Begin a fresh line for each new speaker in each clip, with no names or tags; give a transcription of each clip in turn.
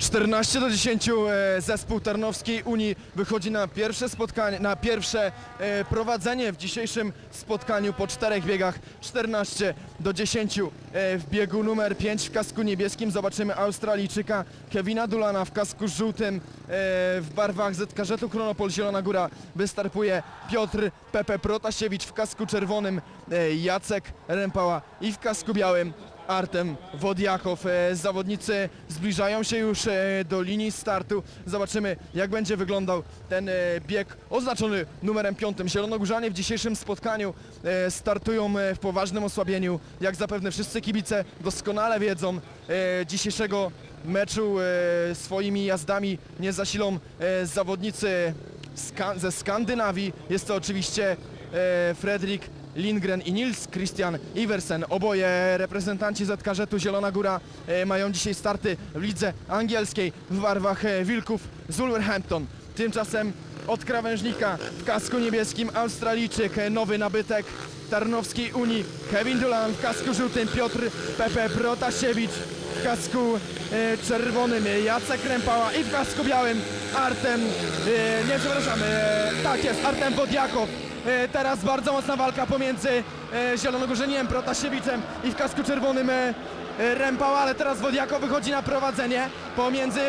14 do 10 e, zespół Tarnowskiej Unii wychodzi na pierwsze spotkanie, na pierwsze e, prowadzenie w dzisiejszym spotkaniu po czterech biegach. 14 do 10 e, w biegu numer 5 w kasku niebieskim. Zobaczymy Australijczyka Kevina Dulana w kasku żółtym w barwach ZKŻ-u Chronopol Zielona Góra. Wystartuje Piotr Pepe Protasiewicz w kasku czerwonym Jacek Rempała i w kasku białym Artem Wodiakow. E, Zawodnicy zbliżają się już e, do linii startu. Zobaczymy, jak będzie wyglądał ten e, bieg oznaczony numerem 5. Zielonogórzanie w dzisiejszym spotkaniu startują w poważnym osłabieniu. Jak zapewne wszyscy kibice doskonale wiedzą, dzisiejszego meczu swoimi jazdami nie zasilą zawodnicy ze Skandynawii. Jest to oczywiście Fredrik Lindgren i Nils Christian Iversen. Oboje reprezentanci ZKŻ-u Zielona Góra e, mają dzisiaj starty w lidze angielskiej w barwach e, Wilków z Wolverhampton. Tymczasem od krawężnika w kasku niebieskim Australijczyk, e, nowy nabytek Tarnowskiej Unii Kevin Dulan w kasku żółtym Piotr Pepe Protasiewicz w kasku czerwonym Jacek Rępała i w kasku białym Artem, nie przepraszam, tak jest, Artem Wodiakow. E, teraz bardzo mocna walka pomiędzy e, Zielonogórzeniem Protasiewiczem i w kasku czerwonym e, Rępała, ale teraz Wodiakow wychodzi na prowadzenie pomiędzy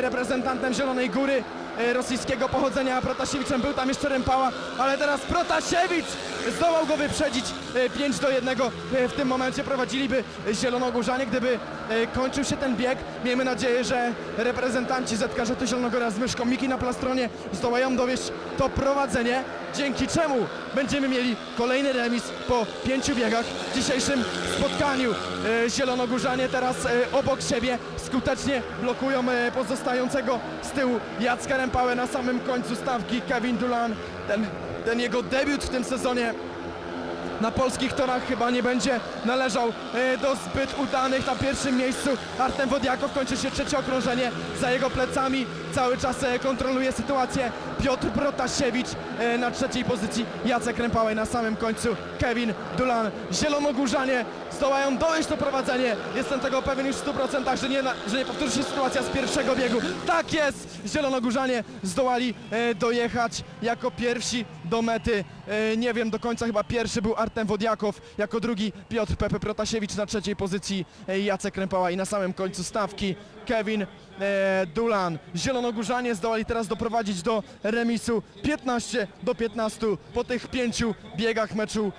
reprezentantem Zielonej Góry rosyjskiego pochodzenia Protasiewiczem. Był tam jeszcze Rępała, ale teraz Protasiewicz zdołał go wyprzedzić e, 5 do 1. E, W tym momencie prowadziliby Zielonogórzanie, gdyby kończył się ten bieg. Miejmy nadzieję, że reprezentanci ZKŻ Zielonogóra z myszką Miki na plastronie zdołają dowieść to prowadzenie, dzięki czemu będziemy mieli kolejny remis po pięciu biegach w dzisiejszym spotkaniu. E, Zielonogórzanie teraz e, obok siebie skutecznie blokują e, pozostającego z tyłu Jacka Rępałę na samym końcu stawki Kevin Dulan. Ten, ten jego debiut w tym sezonie na polskich torach chyba nie będzie należał do zbyt udanych. Na pierwszym miejscu Artem Wodiakow kończy się trzecie okrążenie. Za jego plecami cały czas kontroluje sytuację Piotr Protasiewicz e, na trzeciej pozycji. Jacek Rępałej na samym końcu. Kevin Dulan. Zielonogórzanie zdołają dojść to prowadzenie. Jestem tego pewien już w 100%, że nie, że nie powtórzy się sytuacja z pierwszego biegu. Tak jest! Zielonogórzanie zdołali e, dojechać jako pierwsi do mety. E, nie wiem do końca, chyba pierwszy był Artem Wodiakow, jako drugi Piotr Pepe Protasiewicz na trzeciej pozycji, Jacek Rępała i na samym końcu stawki Kevin Dulan. Zielonogórzanie zdołali teraz doprowadzić do remisu 15 do 15 po tych pięciu biegach meczu